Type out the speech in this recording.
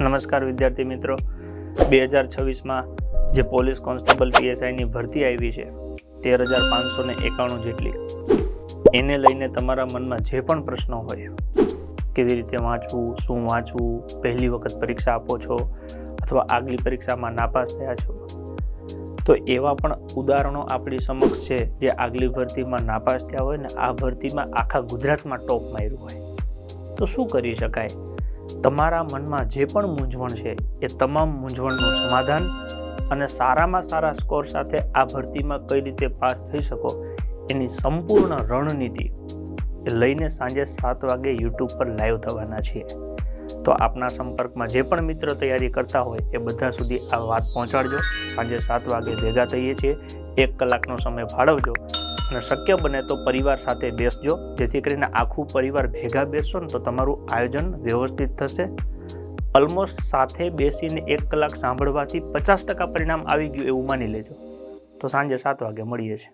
નમસ્કાર વિદ્યાર્થી મિત્રો. બે હજાર છવ્વીસમાં જે પોલીસ કોન્સ્ટેબલ પીએસઆઈની ભરતી આવી છે તેર હજાર પાંચસો ને એકાણું જેટલી. એને લઈને તમારા મનમાં જે પણ પ્રશ્નો હોય, કેવી રીતે વાંચવું, શું વાંચવું, પહેલી વખત પરીક્ષા આપો છો, અથવા આગલી પરીક્ષામાં નાપાસ થયા છો, તો એવા પણ ઉદાહરણો આપણી સમક્ષ છે, જે આગલી ભરતીમાં નાપાસ થયા હોય ને, આ ભરતીમાં આખા ગુજરાતમાં ટોપ માર્યું હોય. તો શું કરી શકાય? તમારા મનમાં જે પણ મૂંઝવણ છે, એ તમામ મૂંઝવણનું સમાધાન અને સારામાં સારા સ્કોર સાથે આ ભરતીમાં કઈ રીતે પાસ થઈ શકો, એની સંપૂર્ણ રણનીતિ એ લઈને સાંજે સાત વાગે યુટ્યુબ પર લાઈવ થવાના છીએ. તો આપના સંપર્કમાં જે પણ મિત્ર તૈયારી કરતા હોય, એ બધા સુધી આ વાત પહોંચાડજો. સાંજે સાત વાગે ભેગા થઈએ છીએ. એક કલાકનો સમય ફાળવજો. અને શક્ય બને તો પરિવાર સાથે બેસજો. જેથી કરીને આખું પરિવાર ભેગા બેસશો ને તો તમારું આયોજન વ્યવસ્થિત થશે. ઓલમોસ્ટ સાથે બેસીને એક કલાક સાંભળવાથી પચાસ ટકા પરિણામ આવી ગયું એવું માની લેજો. તો સાંજે સાત વાગે મળીએ છીએ.